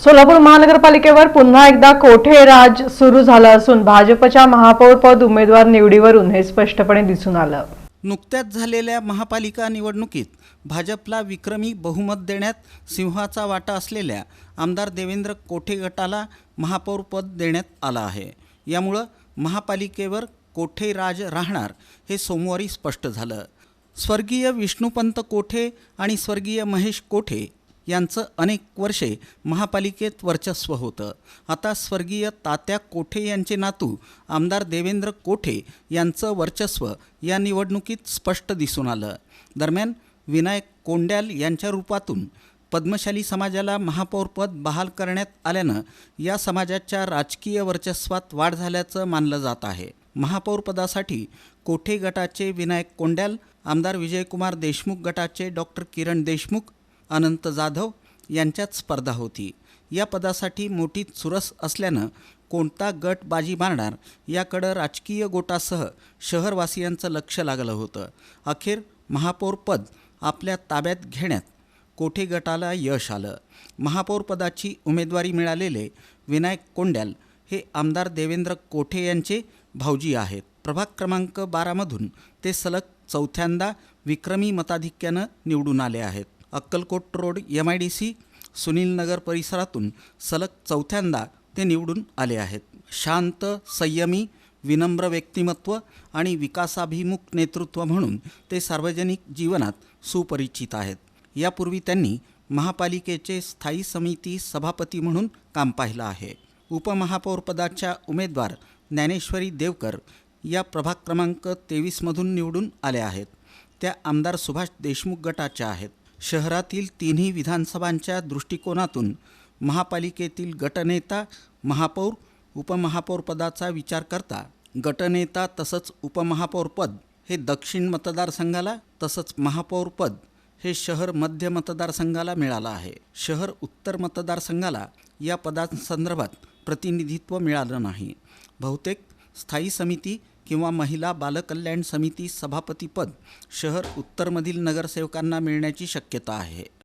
सोलापूर महानगरपालिकेवर पुन्हा एकदा कोठे राज सुरू झालं असून भाजपच्या महापौरपद उमेदवार निवडीवरून हे स्पष्टपणे दिसून आलं. नुकत्याच झालेल्या महापालिका निवडणुकीत भाजपला विक्रमी बहुमत देण्यात सिंहाचा वाटा असलेल्या आमदार देवेंद्र कोठे गटाला महापौरपद देण्यात आलं आहे. यामुळं महापालिकेवर कोठे राज राहणार हे सोमवारी स्पष्ट झालं. स्वर्गीय विष्णुपंत कोठे आणि स्वर्गीय महेश कोठे यांचं अनेक वर्षे महापालिकेत वर्चस्व होतं. आता स्वर्गीय तात्या कोठे यांचे नातू आमदार देवेंद्र कोठे यांचं वर्चस्व या निवडणुकीत स्पष्ट दिसून आलं. दरम्यान विनायक कोंड्याल यांच्या रूपातून पद्मशाली समाजाला महापौरपद बहाल करण्यात आल्यानं या समाजाच्या राजकीय वर्चस्वात वाढ झाल्याचं मानलं जात आहे. महापौरपदासाठी कोठे गटाचे विनायक कोंड्याल आमदार विजयकुमार देशमुख गटाचे डॉक्टर किरण देशमुख अनंत जाधव यांच्यात स्पर्धा होती. या पदासाठी मोठी चुरस असल्यानं कोणता गट बाजी मारणार याकडं राजकीय गोटासह शहरवासियांचं लक्ष लागलं होतं. अखेर महापौरपद आपल्या ताब्यात घेण्यात कोठे गटाला यश आलं? महापौरपदाची उमेदवारी मिळालेले विनायक कोंड्याल हे आमदार देवेंद्र कोठे यांचे भाऊजी आहेत? प्रभाग क्रमांक बारामधून ते सलग चौथ्यांदा विक्रमी मताधिक्यानं निवडून आले आहेत. Akkalkot road M I D C Sunil Nagar परिसरातून सलग चौथ्यांदा ते निवडून आले आहेत. शांत संयमी विनम्र व्यक्तिमत्व आणि विकासाभिमुख नेतृत्व म्हणून ते सार्वजनिक जीवनात सुपरिचित आहेत. यापूर्वी त्यांनी महापालिकेचे स्थायी समिती सभापती म्हणून काम पाहिलं आहे. उपमहापौरपदाच्या उमेदवार ज्ञानेश्वरी देवकर या प्रभाग क्रमांक तेवीसमधून निवडून आल्या आहेत. त्या आमदार सुभाष देशमुख गटाच्या आहेत. शहरातील तिन्ही विधानसभांच्या दृष्टिकोनातून महापालिकेतील गटनेता महापौर उपमहापौरपदाचा विचार करता गटनेता तसंच उपमहापौरपद हे दक्षिण मतदारसंघाला तसंच महापौरपद हे शहर मध्य मतदारसंघाला मिळालं आहे. शहर उत्तर मतदारसंघाला या पदांसंदर्भात प्रतिनिधित्व मिळालं नाही. बहुतेक स्थायी समिती किंवा महिला बालकल्याण समिती सभापतीपद शहर उत्तरमधील नगरसेवकांना मिळण्याची शक्यता आहे.